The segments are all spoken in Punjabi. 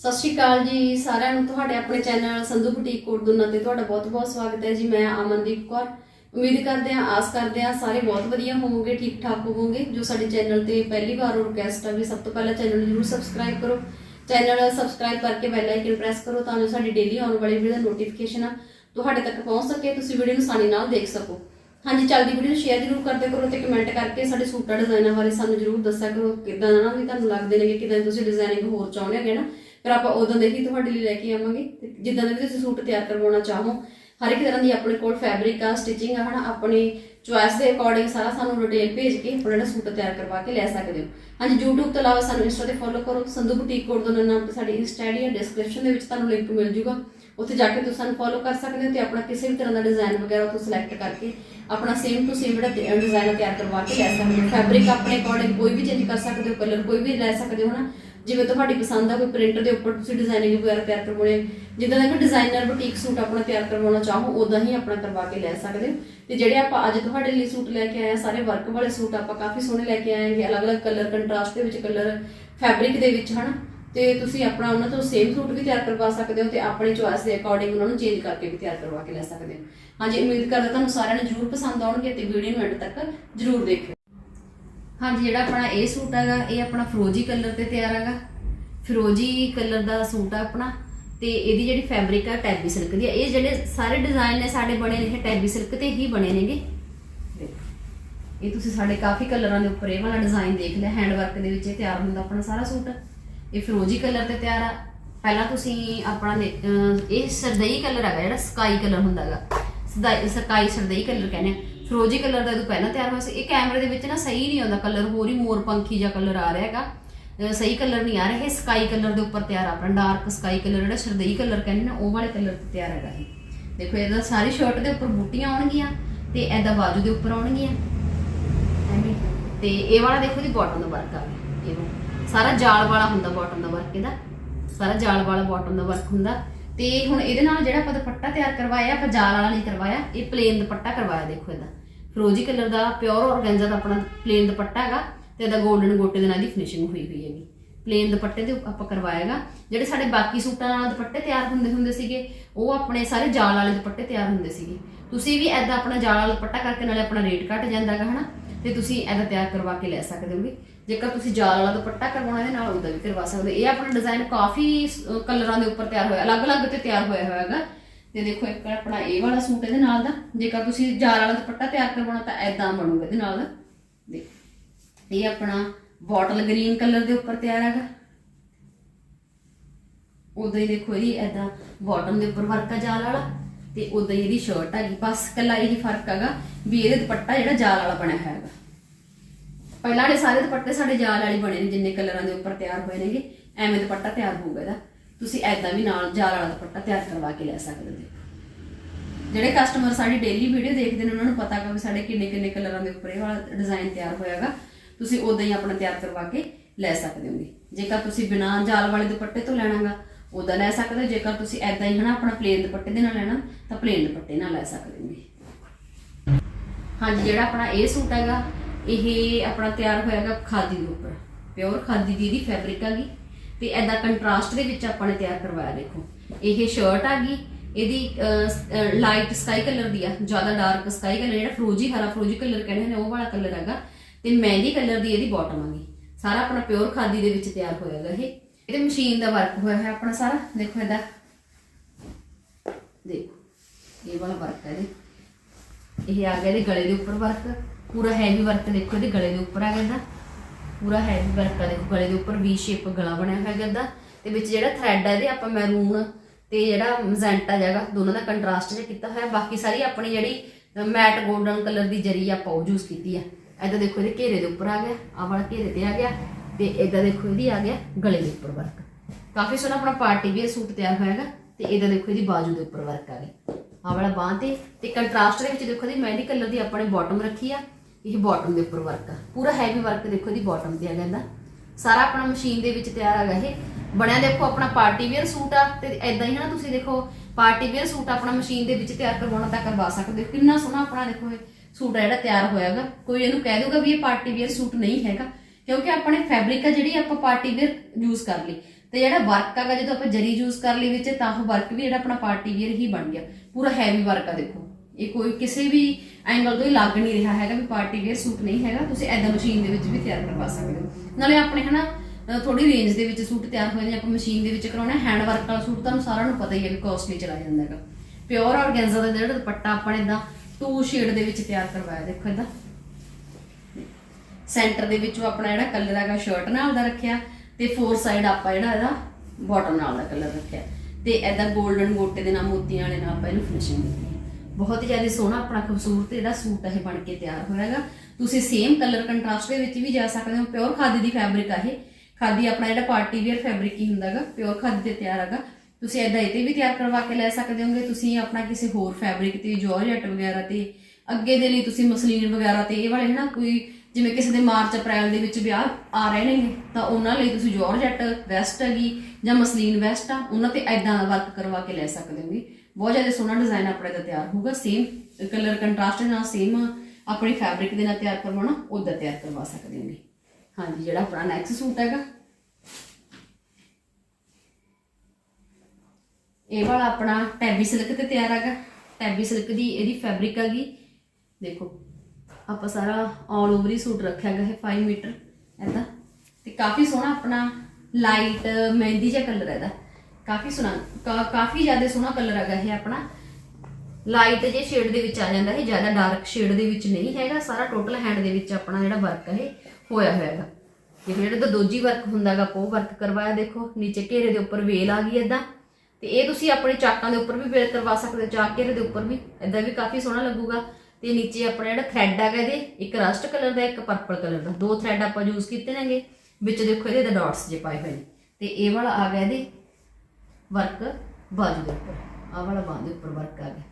ਸਤਿ ਸ਼੍ਰੀ ਅਕਾਲ ਜੀ ਸਾਰਿਆਂ ਨੂੰ, ਤੁਹਾਡੇ ਆਪਣੇ ਚੈਨਲ ਸੰਧੂ ਬੁਟੀਕ ਕੋਟਦੁਨਾ ਤੇ ਤੁਹਾਡਾ ਬਹੁਤ-ਬਹੁਤ ਸਵਾਗਤ ਹੈ ਜੀ, ਮੈਂ ਅਮਨਦੀਪ ਕੌਰ। ਉਮੀਦ ਕਰਦੇ ਹਾਂ, ਆਸ ਕਰਦੇ ਹਾਂ ਸਾਰੇ ਬਹੁਤ ਵਧੀਆ ਹੋਵੋਗੇ, ਠੀਕ ਠਾਕ ਹੋਵੋਗੇ, ਜੋ ਸਾਡੇ ਚੈਨਲ ਤੇ ਪਹਿਲੀ ਵਾਰ ਰਿਕੁਐਸਟ ਆ, ਵੀ ਸਭ ਤੋਂ ਪਹਿਲਾਂ ਚੈਨਲ ਨੂੰ ਜਰੂਰ ਸਬਸਕ੍ਰਾਈਬ ਕਰੋ। ਚੈਨਲ ਸਬਸਕ੍ਰਾਈਬ ਕਰਕੇ ਬੈਲ ਆਈਕਨ ਪ੍ਰੈਸ ਕਰੋ ਤਾਂ ਜੋ ਸਾਡੀ ਡੇਲੀ ਆਉਣ ਵਾਲੀ ਵੀਡੀਓ ਦਾ ਨੋਟੀਫਿਕੇਸ਼ਨ ਆ ਤੁਹਾਡੇ ਤੱਕ ਪਹੁੰਚ ਸਕੇ, ਤੁਸੀਂ ਵੀਡੀਓ ਨੂੰ ਆਸਾਨੀ ਨਾਲ ਦੇਖ ਸਕੋ। ਹਾਂਜੀ, ਚੱਲਦੀ ਵੀਡੀਓ ਨੂੰ ਸ਼ੇਅਰ ਜ਼ਰੂਰ ਕਰਦੇ ਕਰੋ ਤੇ ਕਮੈਂਟ ਕਰਕੇ ਸਾਡੇ ਸੂਟਾਂ ਡਿਜ਼ਾਈਨਾਂ ਬਾਰੇ ਸਾਨੂੰ ਜ਼ਰੂਰ ਦੱਸਿਆ ਕਰੋ, ਕਿਦਾਂ ਨਾ ਵੀ ਤੁਹਾਨੂੰ ਲੱਗਦੇ ਨੇ ਕਿ ਕਿਦਾਂ ਤੁਸੀਂ ਡਿਜ਼ਾਈਨਿੰਗ ਹੋਰ ਚਾਹੁੰਦੇ ਹੈਗੇ ਨਾ। ਫਿਰ ਆਪਾਂ ਉਦੋਂ ਦੇ ਹੀ ਤੁਹਾਡੇ ਲਈ ਲੈ ਕੇ ਆਵਾਂਗੇ। ਤੇ ਜਿੱਦਾਂ ਦੇ ਵੀ ਤੁਸੀਂ ਸੂਟ ਤਿਆਰ ਕਰਵਾਉਣਾ ਚਾਹੋ, ਹਰ ਇੱਕ ਤਰ੍ਹਾਂ ਦੀ ਆਪਣੇ ਕੋਲ ਫੈਬਰਿਕ ਆ ਸਟਿਚਿੰਗ ਆ, ਹਨਾ, ਆਪਣੀ ਚੁਆਇਸ ਦੇ ਅਕੋਰਡਿੰਗ ਸਾਰਾ ਸਾਨੂੰ ਡਿਟੇਲ ਭੇਜ ਕੇ ਆਪਣਾ ਜਿਹੜਾ ਸੂਟ ਤਿਆਰ ਕਰਵਾ ਕੇ ਲੈ ਸਕਦੇ ਹੋ। ਹਾਂਜੀ, YouTube ਤੋਂ ਇਲਾਵਾ ਸਾਨੂੰ ਇੰਸਟਾ ਤੇ ਫੋਲੋ ਕਰੋ, ਸੰਧੂ ਬੁਟੀਕ ਕੋਡ ਦਾ ਨਾਮ ਤੇ ਸਾਡੀ ਇੰਸਟਾ ਆਈਡੀ ਹੈ ਡਿਸਕ੍ਰਿਪਸ਼ਨ ਦੇ ਵਿੱਚ ਤੁਹਾਨੂੰ ਲਿੰਕ ਮਿਲ ਜੂਗਾ। ਉੱਥੇ ਜਾ ਕੇ ਤੁਸੀਂ ਸਾਨੂੰ ਫੋਲੋ ਕਰ ਸਕਦੇ ਹੋ ਤੇ ਆਪਣਾ ਕਿਸੇ ਵੀ ਤਰ੍ਹਾਂ ਦਾ ਡਿਜ਼ਾਈਨ ਵਗੈਰਾ ਉੱਥੋਂ ਸਿਲੈਕਟ ਕਰਕੇ ਆਪਣਾ ਸੇਮ ਟੂ ਸੇਮ ਜਿਹੜਾ ਡਿਜ਼ਾਈਨ ਤਿਆਰ ਕਰਵਾ ਕੇ ਲੈ ਸਕਦੇ ਹੋ। ਫੈਬਰਿਕ ਆਪਣੇ ਅਕੋਰਡਿੰਗ ਕੋਈ ਵੀ ਚੇਂਜ ਕਰ ਸਕਦੇ ਹੋ ਕਲਰ ਕੋਈ ਵੀ ਲੈ ਸਕਦੇ ਹੋ ਨਾ ਜਿਵੇਂ ਤੁਹਾਡੀ ਪਸੰਦ ਆ ਕੋਈ ਪ੍ਰਿੰਟਰ ਦੇ ਉੱਪਰ ਤੁਸੀਂ ਡਿਜ਼ਾਈਨਿੰਗ ਵਗੈਰਾ ਤਿਆਰ ਕਰਵਾਉਣੇ ਜਿੱਦਾਂ ਦਾ ਕੋਈ ਡਿਜ਼ਾਈਨਰ ਬੁਟੀਕ ਸੂਟ ਆਪਣਾ ਤਿਆਰ ਕਰਵਾਉਣਾ ਚਾਹੋ ਉਦਾਂ ਹੀ ਆਪਣਾ ਕਰਵਾ ਕੇ ਲੈ ਸਕਦੇ ਹੋ ਤੇ ਜਿਹੜੇ ਆਪਾਂ ਅੱਜ ਤੁਹਾਡੇ ਲਈ ਸੂਟ ਲੈ ਕੇ ਆਏ ਆ, ਸਾਰੇ ਵਰਕ ਵਾਲੇ ਸੂਟ ਆਪਾਂ ਕਾਫੀ ਸੋਹਣੇ ਲੈ ਕੇ ਆਏ ਹਾਂ ਅਲੱਗ-ਅਲੱਗ ਕਲਰ ਕੰਟਰਾਸਟ ਦੇ ਵਿੱਚ ਕਲਰ ਫੈਬਰਿਕ ਦੇ ਵਿੱਚ, ਹਨਾ? ਤੇ ਤੁਸੀਂ ਆਪਣਾ ਉਹਨਾਂ ਤੋਂ ਸੇਮ ਸੂਟ ਵੀ ਤਿਆਰ ਕਰਵਾ ਸਕਦੇ ਹੋ ਤੇ ਆਪਣੀ ਚੁਆਇਸ ਦੇ ਅਕੋਰਡਿੰਗ ਉਹਨਾਂ ਨੂੰ ਚੇਂਜ ਕਰਕੇ ਵੀ ਤਿਆਰ ਕਰਵਾ ਕੇ ਲੈ ਸਕਦੇ ਹੋ। ਹਾਂਜੀ, ਉਮੀਦ ਕਰਦਾ ਤੁਹਾਨੂੰ ਸਾਰਿਆਂ ਨੂੰ ਜਰੂਰ ਪਸੰਦ ਆਉਣਗੇ ਤੇ ਵੀਡੀਓ ਨੂੰ ਐਂਡ ਤੱਕ ਜਰੂਰ ਦੇਖਿਓ। ਹਾਂਜੀ, ਜਿਹੜਾ ਆਪਣਾ ਇਹ ਸੂਟ ਹੈਗਾ, ਇਹ ਆਪਣਾ ਫਰੋਜੀ ਕਲਰ ਤੇ ਤਿਆਰ ਹੈਗਾ। ਫਿਰੋਜੀ ਕਲਰ ਦਾ ਸੂਟ ਆ ਆਪਣਾ, ਤੇ ਇਹਦੀ ਜਿਹੜੀ ਫੈਬਰਿਕ ਆ ਟੈਬੀ ਸਿਲਕ ਦੀ ਆ। ਇਹ ਜਿਹੜੇ ਸਾਰੇ ਡਿਜ਼ਾਈਨ ਨੇ, ਸਾਡੇ ਬਣੇ ਨੇ ਟੈਬੀ ਸਿਲਕ ਤੇ ਹੀ ਬਣੇ ਨੇਗੇ। ਇਹ ਤੁਸੀਂ ਸਾਡੇ ਕਾਫੀ ਕਲਰਾਂ ਦੇ ਉੱਪਰ ਇਹ ਵਾਲਾ ਡਿਜ਼ਾਈਨ ਦੇਖ ਲਿਆ ਹੈਂਡ ਵਰਕ ਦੇ ਵਿੱਚ ਇਹ ਤਿਆਰ ਹੁੰਦਾ ਆਪਣਾ ਸਾਰਾ ਸੂਟ। ਇਹ ਫਿਰੋਜੀ ਕਲਰ ਤੇ ਤਿਆਰ ਆ। ਪਹਿਲਾਂ ਤੁਸੀਂ ਆਪਣਾ ਇਹ ਸਰਦਈ ਕਲਰ ਹੈਗਾ, ਜਿਹੜਾ ਸਕਾਈ ਕਲਰ ਹੁੰਦਾ ਹੈਗਾ। ਸਦਾਈ ਸਕਾਈ ਸਰਦਈ ਕਲਰ ਕਹਿੰਦੇ ਆ। ਫਿਰੋਜੀ ਕਲਰ ਦਾ ਇਹ ਤੋਂ ਪਹਿਲਾਂ ਤਿਆਰ ਹੋਇਆ ਸੀ, ਇਹ ਕੈਮਰੇ ਦੇ ਵਿੱਚ ਨਾ ਸਹੀ ਨਹੀਂ ਆਉਂਦਾ ਕਲਰ, ਹੋਰ ਹੀ ਮੋਰ ਪੰਖੀ ਜਿਹਾ ਕਲਰ ਆ ਰਿਹਾ ਹੈਗਾ। ਸਹੀ ਕਲਰ ਨਹੀਂ ਆ ਰਿਹਾ, ਇਹ ਸਕਾਈ ਕਲਰ ਦੇ ਉੱਪਰ ਤਿਆਰ ਆਪਣਾ ਡਾਰਕ ਸਕਾਈ ਕਲਰ, ਜਿਹੜਾ ਸਰਦਈ ਕਲਰ ਕਹਿੰਦੇ ਨਾ, ਉਹ ਵਾਲੇ ਕਲਰ ਤੇ ਤਿਆਰ ਹੈਗਾ ਇਹ। ਦੇਖੋ, ਇਹਦਾ ਸਾਰੀ ਸ਼ਰਟ ਦੇ ਉੱਪਰ ਬੂਟੀਆਂ ਆਉਣਗੀਆਂ ਤੇ ਇਹਦਾ ਬਾਜੂ ਦੇ ਉੱਪਰ ਆਉਣਗੀਆਂ। ਐਵੇਂ। ਤੇ ਇਹ ਵਾਲਾ ਦੇਖੋ ਜੀ ਬਾਟਮ ਦਾ ਵਰਕ ਆ ਗਿਆ। ਇਹ ਸਾਰਾ ਜਾਲ ਵਾਲਾ ਹੁੰਦਾ ਬਾਟਮ ਦਾ ਵਰਕ ਇਹਦਾ। ਸਾਰਾ ਜਾਲ ਵਾਲਾ ਬਾਟਮ ਦਾ ਵਰਕ ਹੁੰਦਾ। ਤੇ ਹੁਣ ਇਹਦੇ ਨਾਲ ਜਿਹੜਾ ਆਪਾਂ ਦੁਪੱਟਾ ਤਿਆਰ ਕਰਵਾਇਆ, ਆਪਾਂ ਜਾਲ ਵਾਲਾ ਨਹੀਂ ਕਰਵਾਇਆ, ਇਹ ਪਲੇਨ ਦੁਪੱਟਾ ਕਰਵਾਇਆ ਦੇਖੋ ਇਹਦਾ। ਫਰੋਜੀ ਕਲਰ ਦਾ ਪਿਓਰ ਆਰਗੈਂਜ਼ਾ ਦਾ ਆਪਣਾ ਪਲੇਨ ਦੁਪੱਟਾ ਹੈਗਾ ਤੇ ਇਹਦਾ 골ਡਨ ਗੋਟੇ ਦੇ ਨਾਲ ਦੀ ਫਿਨਿਸ਼ਿੰਗ ਹੋਈ ਹੋਈ ਹੈਗੀ। ਪਲੇਨ ਦੁਪੱਟੇ ਤੇ ਉੱਪ- ਆਪਾਂ ਕਰਵਾਇਆਗਾ। ਜਿਹੜੇ ਸਾਡੇ ਬਾਕੀ ਸੂਟਾਂ ਨਾਲ ਦੁਪੱਟੇ ਤਿਆਰ ਹੁੰਦੇ ਹੁੰਦੇ ਸੀਗੇ, ਉਹ ਆਪਣੇ ਸਾਰੇ ਜਾਲ ਵਾਲੇ ਦੁਪੱਟੇ ਤਿਆਰ ਹੁੰਦੇ ਸੀਗੇ। ਤੁਸੀਂ ਵੀ ਐਦਾਂ ਆਪਣਾ ਜਾਲ ਵਾਲਾ ਦੁਪੱਟਾ ਕਰਕੇ ਨਾਲੇ ਆਪਣਾ ਰੇਟ ਘਟ ਜਾਂਦਾਗਾ ਹਨਾ? ਤੇ ਤੁਸੀਂ ਇਹਦਾ ਤਿਆਰ ਕਰਵਾ ਕੇ ਲੈ ਸਕਦੇ ਹੋਗੇ। ਜੇਕਰ ਤੁਸੀਂ ਜਾਲ ਵਾਲਾ ਦੁਪੱਟਾ ਕਰਵਾਉਣਾ ਇਹਦੇ ਨਾਲ ਉਹਦਾ ਵੀ ਕਰਵਾ ਸਕਦੇ ਹੋ। ਇਹ ਆਪਣਾ ਡਿਜ਼ਾਈਨ ਕਾਫੀ ਕਲਰਾਂ ਦੇ ਉੱਪਰ ਤਿਆਰ ਹੋਇਆ, ਅਲੱਗ-ਅਲੱਗ ਤੇ ਤਿਆਰ ਹੋਇਆ ਹੋਇਆ ਹੈਗਾ। ਤੇ ਦੇਖੋ ਇੱਕ ਆਪਣਾ ਇਹ ਵਾਲਾ ਸੂਟ ਇਹਦੇ ਨਾਲ ਦਾ। ਜੇਕਰ ਤੁਸੀਂ ਜਾਲ ਵਾਲਾ ਦੁਪੱਟਾ ਤਿਆਰ ਕਰਵਾਉਣਾ ਤਾਂ ਐਦਾਂ ਬਣੂਗਾ ਇਹਦੇ ਨਾਲ ਦਾ। ਦੇਖੋ, ਇਹ ਆਪਣਾ ਬੋਟਲ ਗ੍ਰੀਨ ਕਲਰ ਦੇ ਉੱਪਰ ਤਿਆਰ ਹੈਗਾ। ਉਦਾਂ ਹੀ ਦੇਖੋ ਇਹਦੀ ਐਦਾਂ ਬਾਟਮ ਦੇ ਉੱਪਰ ਵਰਕ ਆ ਜਾਲ ਵਾਲਾ। ਤੇ ਉਦਾਂ ਹੀ ਇਹਦੀ ਸ਼ਰਟ ਹੈਗੀ, ਬਸ ਕੱਲਾ ਇਹੀ ਫ਼ਰਕ ਹੈਗਾ ਵੀ ਇਹਦੇ ਦੁਪੱਟਾ ਜਿਹੜਾ ਜਾਲ ਵਾਲਾ ਬਣਿਆ ਹੋਇਆ ਹੈਗਾ। ਪਹਿਲਾਂ ਵਾਲੇ ਸਾਰੇ ਦੁਪੱਟੇ ਸਾਡੇ ਜਾਲ ਵਾਲੀ ਬਣੇ ਨੇ, ਜਿੰਨੇ ਕਲਰਾਂ ਦੇ ਉੱਪਰ ਤਿਆਰ ਹੋਏ ਨੇਗੇ, ਐਵੇਂ ਦੁਪੱਟਾ ਤਿਆਰ ਹੋਊਗਾ ਇਹਦਾ। ਤੁਸੀਂ ਐਦਾਂ ਵੀ ਨਾਲ ਜਾਲ ਵਾਲਾ ਦੁਪੱਟਾ ਤਿਆਰ ਕਰਵਾ ਕੇ ਲੈ ਸਕਦੇ ਹੋ। ਜਿਹੜੇ ਕਸਟਮਰ ਸਾਡੀ ਡੇਲੀ ਵੀਡੀਓ ਦੇਖਦੇ ਨੇ, ਉਹਨਾਂ ਨੂੰ ਪਤਾ ਕਿ ਸਾਡੇ ਕਿੰਨੇ ਕਿੰਨੇ ਕਲਰਾਂ ਦੇ ਉੱਪਰ ਇਹ ਵਾਲਾ ਡਿਜ਼ਾਈਨ ਤਿਆਰ ਹੋਇਆਗਾ ਤੁਸੀਂ ਉਦਾਂ ਹੀ ਆਪਣਾ ਤਿਆਰ ਕਰਵਾ ਕੇ ਲੈ ਸਕਦੇ ਹੋਗੇ। ਜੇਕਰ ਤੁਸੀਂ ਬਿਨਾਂ ਜਾਲ ਵਾਲੇ ਦੁਪੱਟੇ ਤੋਂ ਲੈਣਾਗਾ ਉਦਾਂ ਲੈ ਸਕਦੇ ਹੋ। ਜੇਕਰ ਤੁਸੀਂ ਐਦਾਂ ਹੀ ਹਨਾ ਆਪਣਾ ਪਲੇਨ ਦੁਪੱਟੇ ਦੇ ਨਾਲ ਲੈਣਾ, ਤਾਂ ਪਲੇਨ ਦੁਪੱਟੇ ਨਾਲ ਲੈ ਸਕਦੇ ਹੋਗੇ। ਹਾਂਜੀ, ਜਿਹੜਾ ਆਪਣਾ ਇਹ ਸੂਟ ਹੈਗਾ ਇਹ ਆਪਣਾ ਤਿਆਰ ਹੋਇਆਗਾ ਖਾਦੀ ਦੇ ਉੱਪਰ। ਪਿਓਰ ਖਾਦੀ ਦੀ ਇਹਦੀ ਫੈਬਰਿਕ ਹੈਗੀ ਤੇ ਐਦਾਂ ਕੰਟਰਾਸਟ ਦੇ ਵਿੱਚ ਆਪਾਂ ਨੇ ਤਿਆਰ ਕਰਵਾਇਆ, ਦੇਖੋ। ਇਹ ਸ਼ਰਟ ਹੈਗੀ ਇਹਦੀ ਲਾਈਟ ਸਕਾਈ ਕਲਰ ਦੀ ਆ। ਜ਼ਿਆਦਾ ਡਾਰਕ ਸਕਾਈ ਕਲਰ ਜਿਹੜਾ ਫਰੋਜੀ, ਹਰਾ ਫਰੋਜੀ ਕਲਰ ਕਹਿੰਦੇ ਨੇ ਉਹ ਵਾਲਾ ਕਲਰ ਹੈਗਾ। ਤੇ ਮਹਿੰਦੀ ਕਲਰ ਦੀ ਇਹਦੀ ਬਾਟਮ ਹੈਗੀ ਸਾਰਾ ਆਪਣਾ ਪਿਓਰ ਖਾਦੀ ਦੇ ਵਿੱਚ ਤਿਆਰ ਹੋਇਆਗਾ ਇਹ। ਇਹਦੇ ਮਸ਼ੀਨ ਦਾ ਵਰਕ ਹੋਇਆ ਹੈ ਆਪਣਾ ਸਾਰਾ। ਦੇਖੋ ਇਹਦਾ ਦੇਖੋ, ਇਹ ਵਾਲਾ ਵਰਕ ਹੈ ਇਹ ਆ ਗਿਆ ਇਹਦੇ ਗਲੇ ਦੇ ਉੱਪਰ ਵਰਕ ਪੂਰਾ ਹੈਵੀ ਵਰਕ ਦੇਖੋ ਇਹਦੇ ਗਲੇ ਦੇ ਉੱਪਰ ਆ ਜਾਂਦਾ। ਪੂਰਾ ਹੈਵੀ ਵਰਕ ਆ ਦੇਖੋ, ਗਲੇ ਦੇ ਉੱਪਰ ਵੀ ਸ਼ੇਪ ਗਲਾ ਬਣਿਆ ਹੋਇਆ ਹੈਗਾ ਇਹਦਾ ਤੇ ਵਿੱਚ ਜਿਹੜਾ ਥ੍ਰੈਡ ਹੈ ਇਹਦੇ, ਆਪਾਂ ਮੈਰੂਨ ਤੇ ਜਿਹੜਾ ਮਜ਼ੈਂਟਾ ਜਗਾ ਦੋਨਾਂ ਦਾ ਕੰਟਰਾਸਟ ਜਿਹਾ ਕੀਤਾ ਹੋਇਆ। ਬਾਕੀ ਸਾਰੀ ਆਪਣੀ ਜਿਹੜੀ ਮੈਟ 골ਡਨ ਕਲਰ ਦੀ ਜਰੀ ਆਪਾਂ ਉਹ ਯੂਜ਼ ਕੀਤੀ ਆ। ਇਹਦਾ ਦੇਖੋ ਇਹਦੇ ਘੇਰੇ ਦੇ ਉੱਪਰ ਆ ਗਿਆ, ਆਹ ਵਾਲਾ ਘੇਰੇ ਤੇ ਆ ਗਿਆ, ਤੇ ਇਹਦਾ ਦੇਖੋ ਇਹਦੀ ਆ ਗਿਆ ਗਲੇ ਦੇ ਉੱਪਰ ਵਰਕ ਕਾਫੀ ਸੋਹਣਾ ਆਪਣਾ ਪਾਰਟੀ ਵੇਅਰ ਸੂਟ ਤਿਆਰ ਹੋਇਆ ਹੈਗਾ, ਤੇ ਇਹਦਾ ਦੇਖੋ ਇਹਦੀ ਬਾਜੂ ਦੇ ਉੱਪਰ ਵਰਕ ਆ ਗਈ। ਆਹ ਵਾਲਾ ਬਾਂਹ ਤੇ ਤੇ ਕੰਟਰਾਸਟ ਦੇ ਵਿੱਚ ਦੇਖੋ ਇਹਦੀ ਮਹਿੰਦੀ ਕਲਰ ਦੀ ਆਪਾਂ ਨੇ ਬਾਟਮ ਰੱਖੀ ਆ। ਇਹ ਬਾਟਮ ਦੇ ਉੱਪਰ ਵਰਕ ਆ। ਪੂਰਾ ਹੈਵੀ ਵਰਕ ਦੇਖੋ ਇਹਦੀ ਬਾਟਮ ਤੇ ਆ ਜਾਂਦਾ। ਸਾਰਾ ਆਪਣਾ ਮਸ਼ੀਨ ਦੇ ਵਿੱਚ ਤਿਆਰ ਹੈਗਾ ਇਹ। ਬਣਿਆ ਦੇਖੋ ਆਪਣਾ ਪਾਰਟੀ ਵੇਅਰ ਸੂਟ ਆ ਤੇ ਐਦਾਂ ਹੀ ਨਾ ਤੁਸੀਂ ਦੇਖੋ ਪਾਰਟੀ ਵੇਅਰ ਸੂਟ ਆਪਣਾ ਮਸ਼ੀਨ ਦੇ ਵਿੱਚ ਤਿਆਰ ਕਰਵਾਉਣਾ ਤਾਂ ਕਰਵਾ ਸਕਦੇ ਹੋ। ਕਿੰਨਾ ਸੋਹਣਾ ਆਪਣਾ ਦੇਖੋ ਇਹ ਸੂਟ ਆ ਜਿਹੜਾ ਤਿਆਰ ਹੋਇਆਗਾ ਕੋਈ ਇਹਨੂੰ ਕਹਿ ਦੂਗਾ ਵੀ ਇਹ ਪਾਰਟੀ ਵੇਅਰ ਸੂਟ ਨਹੀਂ ਹੈਗਾ, ਕਿਉਂਕਿ ਆਪਣੇ ਫੈਬਰਿਕ ਆ ਜਿਹੜੀ ਆਪਾਂ ਪਾਰਟੀ ਵੇਅਰ ਯੂਜ਼ ਕਰ ਲਈ। ਤੇ ਤੇ ਜਿਹੜਾ ਵਰਕ ਹੈਗਾ ਜਦੋਂ ਆਪਾਂ ਜਰੀ ਯੂਜ਼ ਕਰ ਲਈ ਵਿੱਚ, ਤਾਂ ਉਹ ਵਰਕ ਵੀ ਜਿਹੜਾ ਆਪਣਾ ਪਾਰਟੀ ਵੇਅਰ ਹੀ ਬਣ ਗਿਆ। ਪੂਰਾ ਹੈਵੀ ਵਰਕ ਆ ਦੇਖੋ। ਇਹ ਕੋਈ ਕਿਸੇ ਵੀ ਐਂਗਲ ਤੋਂ ਹੀ ਲੱਗ ਨਹੀਂ ਰਿਹਾ ਹੈਗਾ ਵੀ ਪਾਰਟੀ ਵੇਅਰ ਸੂਟ ਨਹੀਂ ਹੈਗਾ, ਤੁਸੀਂ ਐਦਾਂ ਮਸ਼ੀਨ ਦੇ ਵਿੱਚ ਵੀ ਤਿਆਰ ਕਰਵਾ ਸਕਦੇ ਹੋ। ਨਾਲੇ ਆਪਣੇ ਹਨਾ ਥੋੜੀ ਰੇਂਜ ਦੇ ਵਿੱਚ ਸੂਟ ਤਿਆਰ ਹੋ ਜਾਂਦੇ ਆਪਾਂ ਮਸ਼ੀਨ ਦੇ ਵਿੱਚ ਕਰਾਉਣਾ ਹੈਂਡ ਵਰਕ ਵਾਲਾ ਸੂਟ ਤੁਹਾਨੂੰ ਸਾਰਿਆਂ ਨੂੰ ਪਤਾ ਹੀ ਹੈ ਵੀ ਕਾਸਟਲੀ ਚਲਾ ਜਾਂਦਾ ਹੈਗਾ। ਪਿਓਰ ਆਰਗੈਂਜ਼ਾ ਦਾ ਜਿਹੜਾ ਦੁਪੱਟਾ ਆਪਾਂ ਨੇ ਇਦਾਂ ਟੂ ਸ਼ੇਡ ਦੇ ਵਿੱਚ ਤਿਆਰ ਕਰਵਾਇਆ, ਦੇਖੋ ਇਦਾਂ ਸੈਂਟਰ ਦੇ ਵਿੱਚੋਂ ਆਪਣਾ ਜਿਹੜਾ ਕਲਰ ਹੈਗਾ ਸ਼ਰਟ ਨਾਲ ਦਾ ਰੱਖਿਆ, ਤੇ ਫੋਰ ਸਾਈਡ ਆਪਾਂ ਜਿਹੜਾ ਇਹਦਾ ਬਾਟਮ ਨਾਲ ਦਾ ਕਲਰ ਰੱਖਿਆ। ਤੇ ਐਦਾਂ 골ਡਨ ਗੋਟੇ ਦੇ ਨਾਲ ਮੋਤੀਆਂ ਵਾਲੇ ਨਾਲ ਆਪਾਂ ਇਹਨੂੰ ਫਿਨਿਸ਼ਿੰਗ ਦਿੱਤੀ ਬਹੁਤ ਹੀ ਜ਼ਿਆਦਾ ਸੋਹਣਾ ਆਪਣਾ ਖੂਬਸੂਰਤ ਜਿਹੜਾ ਸੂਟ ਇਹ ਬਣ ਕੇ ਤਿਆਰ ਹੋਇਆਗਾ। ਤੁਸੀਂ ਸੇਮ ਕਲਰ ਕੰਟਰਾਸਟ ਦੇ ਵਿੱਚ ਵੀ ਜਾ ਸਕਦੇ ਹੋ ਪਿਓਰ ਖਾਦੀ ਦੀ ਫੈਬਰਿਕ ਆ ਇਹ। ਖਾਦੀ ਆਪਣਾ ਜਿਹੜਾ ਪਾਰਟੀ ਵੇਅਰ ਫੈਬਰਿਕ ਹੀ ਹੁੰਦਾਗਾ ਪਿਓਰ ਖਾਦੀ ਤੇ ਤਿਆਰ ਹੈਗਾ ਤੁਸੀਂ ਐਦਾਂ ਇਹ ਤੇ ਵੀ ਤਿਆਰ ਕਰਵਾ ਕੇ ਲੈ ਸਕਦੇ ਹੋਗੇ, ਤੁਸੀਂ ਆਪਣਾ ਕਿਸੇ ਹੋਰ ਫੈਬਰਿਕ ਤੇ ਜਾਰਜਟ ਵਗੈਰਾ ਤੇ, ਅੱਗੇ ਦੇ ਲਈ ਤੁਸੀਂ ਮਸਲੀਨ ਵਗੈਰਾ ਤੇ, ਇਹ ਵਾਲੇ ਹਨਾ, ਕੋਈ ਜਿਵੇਂ ਕਿਸੇ ਦੇ ਮਾਰਚ, ਅਪ੍ਰੈਲ ਦੇ ਵਿੱਚ ਵਿਆਹ ਆ ਰਹੇ ਨੇ, ਤਾਂ ਉਹਨਾਂ ਲਈ ਤੁਸੀਂ ਜਾਰਜਟ ਵੈਸਟ ਹੈਗੀ ਜਾਂ ਮਸਲੀਨ ਵੈਸਟ ਆ, ਉਹਨਾਂ ਤੇ ਐਦਾਂ ਵਰਕ ਕਰਵਾ ਕੇ ਲੈ ਸਕਦੇ ਹੋਗੇ। ਬਹੁਤ ਜ਼ਿਆਦਾ ਸੋਹਣਾ ਡਿਜ਼ਾਈਨ ਆਪਣੇ ਦਾ ਤਿਆਰ ਹੋਊਗਾ ਸੇਮ ਕਲਰ ਕੰਟਰਾਸਟ ਨਾਲ ਸੇਮ ਆਪਣੀ ਫੈਬਰਿਕ ਦੇ ਨਾਲ ਤਿਆਰ ਕਰਵਾਉਣਾ, ਉਦਾਂ ਤਿਆਰ ਕਰਵਾ ਸਕਦੇ ਹੋਗੇ। ਹਾਂਜੀ, ਜਿਹੜਾ ਆਪਣਾ ਨੈਕਸਟ ਸੂਟ ਹੈਗਾ। ਇਹ ਵਾਲਾ ਆਪਣਾ ਟੈਬੀ ਸਿਲਕ ਤੇ ਤਿਆਰ ਹੈਗਾ। ਟੈਬੀ ਸਿਲਕ ਦੀ ਇਹਦੀ ਫੈਬਰਿਕ ਹੈਗੀ। ਦੇਖੋ, ਆਪਾਂ ਸਾਰਾ ਆਲ ਓਵਰ ਹੀ ਸੂਟ ਰੱਖਿਆ ਹੈਗਾ ਇਹ 5 ਮੀਟਰ ਐਦਾਂ ਤੇ ਕਾਫੀ ਸੋਹਣਾ ਆਪਣਾ ਲਾਈਟ ਮਹਿੰਦੀ ਜਿਹਾ ਕਲਰ ਇਹਦਾ। ਕਾਫੀ ਸੋਹਣਾ, ਕਾ- ਕਾਫੀ ਜ਼ਿਆਦਾ ਸੋਹਣਾ ਕਲਰ ਹੈਗਾ ਇਹ ਆਪਣਾ। ਲਾਈਟ ਜੇ ਸ਼ੇਡ ਦੇ ਵਿੱਚ ਆ ਜਾਂਦਾ ਹੈ ਜ਼ਿਆਦਾ ਡਾਰਕ ਸ਼ੇਡ ਦੇ ਵਿੱਚ ਨਹੀਂ ਹੈਗਾ, ਸਾਰਾ ਟੋਟਲ ਹੈਂਡ ਦੇ ਵਿੱਚ ਆਪਣਾ ਜਿਹੜਾ ਵਰਕ ਹੈ ਇਹ ਹੋਇਆ ਹੋਇਆ ਹੈਗਾ। ਤੇ ਜਿਹੜਾ ਤਾਂ ਦੋਜੀ ਵਰਕ ਹੁੰਦਾਗਾ ਉਹ ਵਰਕ ਕਰਵਾਇਆ, ਦੇਖੋ, ਨੀਚੇ ਘੇਰੇ ਦੇ ਉੱਪਰ ਵੇਲ ਆ ਗਈ ਏਦਾਂ। ਤੇ ਇਹ ਤੁਸੀਂ ਆਪਣੇ ਚਾਕਾਂ ਦੇ ਉੱਪਰ ਵੀ ਵੇਲ ਕਰਵਾ ਸਕਦੇ ਹੋ, ਚਾਕ ਘੇਰੇ ਦੇ ਉੱਪਰ ਵੀ, ਏਦਾਂ ਵੀ ਕਾਫੀ ਸੋਹਣਾ ਲੱਗੂਗਾ। ਤੇ ਨੀਚੇ ਆਪਣਾ ਜਿਹੜਾ ਥ੍ਰੈਡ ਹੈਗਾ ਇਹਦੇ, ਇੱਕ ਰਸਟ ਕਲਰ ਦਾ, ਇੱਕ ਪਰਪਲ ਕਲਰ ਦਾ। ਦੋ ਥ੍ਰੈਡ ਆਪਾਂ ਯੂਜ਼ ਕੀਤੇ ਨੇਗੇ, ਵਿੱਚ ਦੇਖੋ ਇਹਦੇ ਡਾਟਸ ਜੇ ਪਾਏ ਹੋਏ ਨੇ। ਤੇ ਇਹ ਵਾਲਾ ਆ ਗਿਆ ਇਹਦੇ ਵਰਕ ਬਾਜੂ ਦੇ ਉੱਪਰ। ਆਹ ਵਾਲਾ ਬਾਂਹ ਦੇ ਉੱਪਰ ਵਰਕ ਆ ਗਿਆ।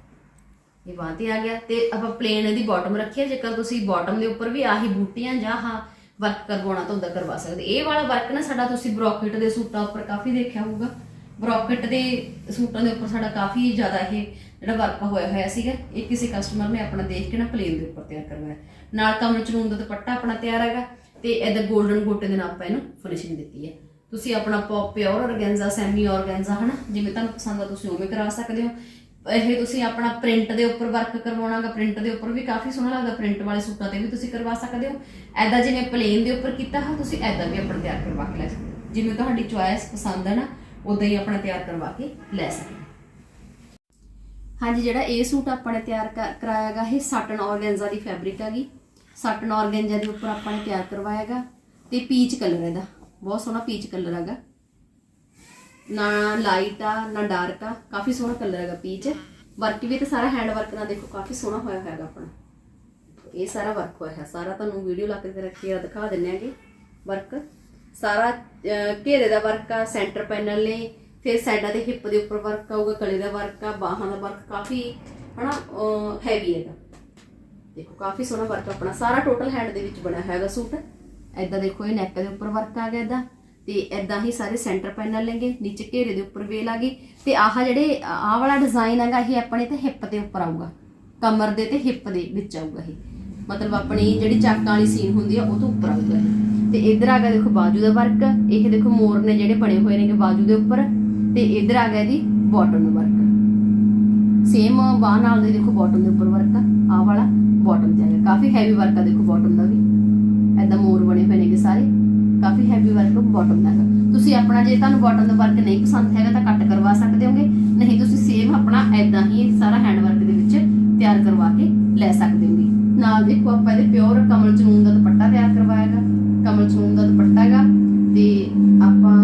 ਇਹ ਬਾਂਹ ਤੇ ਆ ਗਿਆ ਤੇ ਆਪਾਂ ਪਲੇਨ ਇਹਦੀ ਬਾਟਮ ਰੱਖੀ ਜੇਕਰ ਤੁਸੀਂ ਬਾਟਮ ਦੇ ਉੱਪਰ ਵੀ ਆਹੀ ਬੂਟੀਆਂ ਜਾਂ ਹਾਂ ਵਰਕ ਕਰਵਾਉਣਾ ਤਾਂ ਉਹਦਾ ਕਰਵਾ ਸਕਦੇ। ਇਹ ਵਾਲਾ ਵਰਕ ਨਾ ਸਾਡਾ ਤੁਸੀਂ ਬਰੋਕਟ ਦੇ ਸੂਟਾਂ ਉੱਪਰ ਕਾਫੀ ਦੇਖਿਆ ਹੋਊਗਾ। ਬਰੋਕਟ ਦੇ ਸੂਟਾਂ ਦੇ ਉੱਪਰ ਸਾਡਾ ਕਾਫੀ ਜ਼ਿਆਦਾ ਇਹ ਜਿਹੜਾ ਵਰਕ ਹੋਇਆ ਹੋਇਆ ਸੀਗਾ, ਇਹ ਕਿਸੇ ਕਸਟਮਰ ਨੇ ਆਪਣਾ ਦੇਖ ਕੇ ਨਾ ਪਲੇਨ ਦੇ ਉੱਪਰ ਤਿਆਰ ਕਰਵਾਇਆ। ਨਾਲ ਕਮਰ ਚਨੂਨ ਦਾ ਦੁਪੱਟਾ ਆਪਣਾ ਤਿਆਰ ਹੈਗਾ ਤੇ ਇਹਦਾ 골ਡਨ ਗੋਟੇ ਦੇ ਨਾਲ ਆਪਾਂ ਇਹਨੂੰ ਫਿਨਿਸ਼ਿੰਗ ਦਿੱਤੀ ਹੈ। ਤੁਸੀਂ ਆਪਣਾ ਪਿਓਰ ਆਰਗੈਂਜ਼ਾ ਸੈਮੀ ਆਰਗੈਂਜ਼ਾ ਹਨਾ? ਜਿਵੇਂ ਤੁਹਾਨੂੰ ਪਸੰਦ ਆ, ਤੁਸੀਂ ਉਵੇਂ ਕਰਾ ਸਕਦੇ ਹੋ। ਇਹ ਤੁਸੀਂ ਆਪਣਾ ਪ੍ਰਿੰਟ ਦੇ ਉੱਪਰ ਵਰਕ ਕਰਵਾਉਣਾਗਾ ਪ੍ਰਿੰਟ ਦੇ ਉੱਪਰ ਵੀ ਕਾਫੀ ਸੋਹਣਾ ਲੱਗਦਾ ਪ੍ਰਿੰਟ ਵਾਲੇ ਸੂਟਾਂ ਤੇ ਵੀ ਤੁਸੀਂ ਕਰਵਾ ਸਕਦੇ ਹੋ। ਐਦਾਂ ਜਿਵੇਂ ਪਲੇਨ ਦੇ ਉੱਪਰ ਕੀਤਾ ਹੈ, ਤੁਸੀਂ ਐਦਾਂ ਵੀ ਆਪਣਾ ਤਿਆਰ ਕਰਵਾ ਕੇ ਲੈ ਸਕਦੇ ਹੋ। ਜਿਵੇਂ ਤੁਹਾਡੀ ਚੁਆਇਸ ਪਸੰਦ ਹੈ ਨਾ ਉਦਾਂ ਹੀ ਆਪਣਾ ਤਿਆਰ ਕਰਵਾ ਕੇ ਲੈ ਸਕਦੇ ਹੋ। ਹਾਂਜੀ, ਜਿਹੜਾ ਇਹ ਸੂਟ ਆਪਾਂ ਨੇ ਤਿਆਰ ਕਰ- ਕਰਾਇਆਗਾ, ਇਹ ਸਾਟਨ ਆਰਗੈਂਜ਼ਾ ਦੀ ਫੈਬਰਿਕ ਹੈਗੀ। ਸਾਟਨ ਆਰਗੈਂਜ਼ਾ ਦੇ ਉੱਪਰ ਆਪਾਂ ਨੇ ਤਿਆਰ ਕਰਵਾਇਆਗਾ ਤੇ ਪੀਚ ਕਲਰ ਇਹਦਾ। ਬਹੁਤ ਸੋਹਣਾ ਪੀਚ ਕਲਰ ਹੈਗਾ। ਨਾ ਲਾਈਟ ਆ, ਨਾ ਡਾਰਕ ਆ, ਕਾਫੀ ਸੋਹਣਾ ਕਲਰ ਹੈਗਾ ਪੀਚ ਵਰਕ ਵੀ ਤੇ ਸਾਰਾ ਹੈਂਡ ਵਰਕ ਨਾਲ ਦੇਖੋ, ਕਾਫੀ ਸੋਹਣਾ ਹੋਇਆ ਹੈਗਾ ਆਪਣਾ। ਇਹ ਸਾਰਾ ਵਰਕ ਹੋਇਆ ਹੈ ਸਾਰਾ ਤੁਹਾਨੂੰ ਵੀਡੀਓ ਲਾ ਕੇ ਤੇ ਰੱਖੀ ਆ ਦਿਖਾ ਦਿੰਨੇ ਆਗੇ ਵਰਕ ਸਾਰਾ ਘੇਰੇ ਦਾ ਵਰਕ ਆ ਸੈਂਟਰ ਪੈਨਲ ਨੇ, ਫਿਰ ਸਾਈਡਾਂ ਦੇ ਹਿੱਪ ਦੇ ਉੱਪਰ ਵਰਕ ਆਊਗਾ, ਗਲੇ ਦਾ ਵਰਕ ਆ, ਬਾਹਾਂ ਦਾ ਵਰਕ ਕਾਫੀ, ਹਨਾ ਹੈਵੀ ਹੈਗਾ। ਦੇਖੋ, ਕਾਫੀ ਸੋਹਣਾ ਵਰਕ ਆਪਣਾ। ਸਾਰਾ ਟੋਟਲ ਹੈਂਡ ਦੇ ਵਿੱਚ ਬਣਿਆ ਹੈਗਾ ਸੂਟ ਐਦਾਂ ਦੇਖੋ ਇਹ ਨੈਕ ਦੇ ਉੱਪਰ ਵਰਕ ਆ ਗਿਆ ਐਦਾਂ ਤੇ ਐਦਾਂ ਹੀ ਸਾਰੇ ਸੈਂਟਰ ਪੈਨਲ ਲੈਂਗੇ, ਨੀਚੇ ਘੇਰੇ ਦੇ ਉੱਪਰ ਵੇਲ ਆ ਗਈ, ਤੇ ਆਹ ਜਿਹੜੇ, ਆਹ ਵਾਲਾ ਡਿਜ਼ਾਈਨ ਹੈਗਾ ਇਹ ਆਪਣੇ ਤੇ ਹਿੱਪ ਦੇ ਉੱਪਰ ਆਊਗਾ, ਕਮਰ ਦੇ ਤੇ ਹਿੱਪ ਦੇ ਵਿੱਚ ਆਊਗਾ ਇਹ। ਮਤਲਬ ਆਪਣੀ ਜਿਹੜੀ ਚਾਕਾਂ ਵਾਲੀ ਸੀਨ ਹੁੰਦੀ ਆ, ਉਹ ਤੋਂ ਉੱਪਰ ਆਊਗਾ ਇਹ। ਤੇ ਇਧਰ ਆ ਗਿਆ ਦੇਖੋ ਬਾਜੂ ਦਾ ਵਰਕ ਇਹ ਦੇਖੋ ਮੋਰ ਨੇ ਜਿਹੜੇ ਬਣੇ ਹੋਏ ਨੇਗੇ ਬਾਜੂ ਦੇ ਉੱਪਰ, ਤੇ ਇਧਰ ਆ ਗਿਆ ਇਹਦੀ ਬਾਟਮ ਵਰਕ ਸੇਮ ਬਾਹ ਨਾਲ ਦੇ ਦੇਖੋ ਬਾਟਮ ਦੇ ਉੱਪਰ ਵਰਕ ਆ, ਆਹ ਵਾਲਾ ਬਾਟਮ ਤੇ ਆ ਗਿਆ। ਕਾਫੀ ਹੈਵੀ ਵਰਕ ਆ ਦੇਖੋ ਬਾਟਮ ਦਾ ਵੀ। ਐਦਾਂ ਮੋਰ ਬਣੇ ਹੋਏ ਨੇਗੇ ਸਾਰੇ। ਕਾਫੀ ਹੈਵੀ ਵਰਕ ਬਾਟਮ ਦਾ ਤੁਸੀਂ ਆਪਣਾ ਜੇ ਤੁਹਾਨੂੰ ਬਾਟਮ ਦਾ ਵਰਕ ਨਹੀਂ ਪਸੰਦ ਹੈਗਾ ਤਾਂ ਕੱਟ ਕਰਵਾ ਸਕਦੇ ਹੋਗੇ। ਨਹੀਂ, ਤੁਸੀਂ ਸੇਮ ਆਪਣਾ ਐਦਾਂ ਹੀ ਸਾਰਾ ਹੈਂਡ ਵਰਕ ਦੇ ਵਿੱਚ ਤਿਆਰ ਕਰਵਾ ਕੇ ਲੈ ਸਕਦੇ ਹੋਗੇ। ਨਾਲ ਦੇਖੋ ਆਪਾਂ ਇਹਦੇ ਪਿਓਰ ਕਮਲ ਚਨੂਨ ਦਾ ਦੁਪੱਟਾ ਤਿਆਰ ਕਰਵਾਇਆਗਾ। ਕਮਲ ਚਨੂਨ ਦਾ ਦੁਪੱਟਾ ਹੈਗਾ ਤੇ ਆਪਾਂ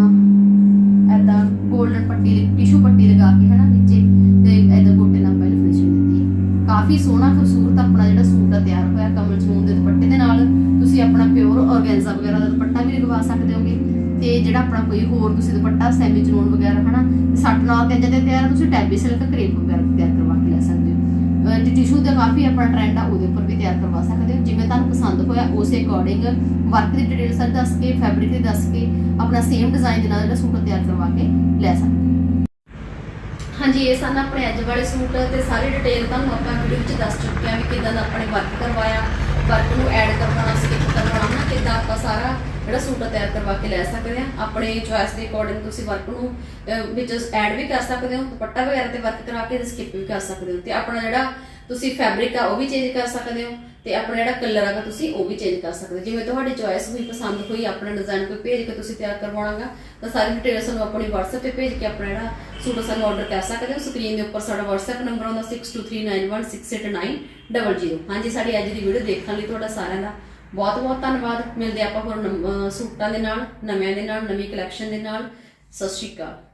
ਐਦਾਂ 골ਡਨ ਪੱਟੀ ਟਿਸ਼ੂ ਪੱਟੀ ਲਗਾ ਕੇ ਹਨਾ ਨੀਚੇ ਤੇ ਐਦਾਂ ਗੋਟੇ ਨਾਲ ਪਹਿਲੇ ਫਿਨਿਸ਼ਿੰਗ ਦਿੱਤੀ ਕਾਫੀ ਸੋਹਣਾ ਖੂਬਸੂਰਤ ਆਪਣਾ ਜਿਹੜਾ ਸੂਟ ਆ ਤਿਆਰ ਹੋਇਆ ਕਮਲ ਚਨੂਨ ਦੇ ਦੁਪੱਟੇ ਦੇ ਨਾਲ। ਤੁਸੀਂ ਆਪਣਾ ਪਿਓਰ ਆਰਗੈਂਜ਼ਾ ਵਗੈਰਾ ਦਾ ਦੁਪੱਟਾ ਵੀ ਲਗਵਾ ਸਕਦੇ ਹੋਗੇ। ਤੇ ਜਿਹੜਾ ਆਪਣਾ ਕੋਈ ਹੋਰ ਤੁਸੀਂ ਦੁਪੱਟਾ ਸੈਮੀ ਚਨੂਨ ਵਗੈਰਾ ਹਨਾ ਸੱਟ ਨਾਲ ਤੇ ਜਦੇ ਤਿਆਰ ਆ, ਤੁਸੀਂ ਟੈਬੀ ਸਿਲਕ ਕਰੇਪ ਵਗੈਰਾ ਤੇ ਤਿਆਰ ਕਰਵਾ ਕੇ ਲੈ ਸਕਦੇ ਹੋ। ਅਹ ਜੇ ਟਿਸ਼ੂ ਦਾ ਕਾਫੀ ਆਪਣਾ ਟ੍ਰੈਂਡ ਆ ਉਹਦੇ ਉੱਪਰ ਵੀ ਤਿਆਰ ਕਰਵਾ ਸਕਦੇ ਹੋ। ਜਿਵੇਂ ਤੁਹਾਨੂੰ ਪਸੰਦ ਹੋਇਆ ਉਸੇ ਅਕੋਰਡਿੰਗ ਵਰਕ ਦੀ ਡਿਟੇਲ ਸਰ ਦੱਸ ਕੇ ਫੈਬਰਿਕ ਦੀ ਦੱਸ ਕੇ ਆਪਣਾ ਸੇਮ ਡਿਜ਼ਾਈਨ ਦੇ ਨਾਲ ਜਿਹੜਾ ਸੂਟ ਤਿਆਰ ਕਰਵਾ ਕੇ ਲੈ ਸਕਦੇ ਹੋ। ਹਾਂਜੀ ਇਹ ਸਨ ਆਪਣੇ ਅੱਜ ਵਾਲੇ ਸੂਟ ਤੇ ਸਾਰੀ ਡਿਟੇਲ ਤੁਹਾਨੂੰ ਆਪਾਂ ਵੀਡੀਓ ਵਿੱਚ ਦੱਸ ਚੁੱਕੇ ਹਾਂ ਵੀ ਕਿਦਾਂ ਦਾ ਆਪਣੇ ਵਰਕ ਕਰਵਾਇਆ। ਵਰਕ ਨੂੰ ਐਡ ਕਰਵਾਉਣਾ ਸਕਿਪ ਕਰਵਾਉਣਾ ਨਾ ਕਿਦਾਂ ਆਪਾਂ ਸਾਰਾ ਜਿਹੜਾ ਸੂਟ ਤਿਆਰ ਕਰਵਾ ਕੇ ਲੈ ਸਕਦੇ ਆ ਆਪਣੇ ਚੁਆਇਸ ਦੇ ਅਕੋਰਡਿੰਗ ਤੁਸੀਂ ਵਰਕ ਨੂੰ ਅਹ, ਵਿੱਚ ਐਡ ਵੀ ਕਰ ਸਕਦੇ ਹੋ ਦੁਪੱਟਾ ਵਗੈਰਾ ਤੇ ਵਰਕ ਕਰਾ ਕੇ ਸਕਿਪ ਵੀ ਕਰ ਸਕਦੇ ਹੋ। ਤੇ ਆਪਣਾ ਜਿਹੜਾ ਤੁਸੀਂ ਫੈਬਰਿਕ ਆ ਉਹ ਵੀ ਚੇਂਜ ਕਰ ਸਕਦੇ ਹੋ। ਤੇ ਆਪਣਾ ਜਿਹੜਾ ਕਲਰ ਹੈਗਾ ਤੁਸੀਂ ਉਹ ਵੀ ਚੇਂਜ ਕਰ ਸਕਦੇ ਹੋ। ਜਿਵੇਂ ਤੁਹਾਡੀ ਚੋਇਸ ਹੋਈ, ਪਸੰਦ ਹੋਈ, ਆਪਣਾ ਡਿਜ਼ਾਈਨ ਕੋਈ ਭੇਜ ਕੇ ਤੁਸੀਂ ਤਿਆਰ ਕਰਵਾਉਣਾਗਾ, ਤਾਂ ਸਾਰੀ ਡਿਟੇਲ ਸਾਨੂੰ ਆਪਣੀ WhatsApp ਤੇ ਭੇਜ ਕੇ ਆਪਣਾ ਜਿਹੜਾ ਸੂਟ ਸਾਨੂੰ ਆਰਡਰ ਕਰ ਸਕਦੇ ਹੋ। ਸਕਰੀਨ ਦੇ ਉੱਪਰ ਸਾਡਾ WhatsApp ਨੰਬਰ ਆਉਂਦਾ 6239168900 ਹਾਂਜੀ, ਸਾਡੀ ਅੱਜ ਦੀ ਵੀਡੀਓ ਦੇਖਣ ਲਈ ਤੁਹਾਡਾ ਸਾਰਿਆਂ ਦਾ ਬਹੁਤ ਬਹੁਤ ਧੰਨਵਾਦ। ਮਿਲਦੇ ਆਪਾਂ ਹੋਰ ਨਮ- ਸੂਟਾਂ ਦੇ ਨਾਲ, ਨਵਿਆਂ ਦੇ ਨਾਲ, ਨਵੀਂ ਕਲੈਕਸ਼ਨ ਦੇ ਨਾਲ। ਸਤਿ ਸ਼੍ਰੀ ਅਕਾਲ।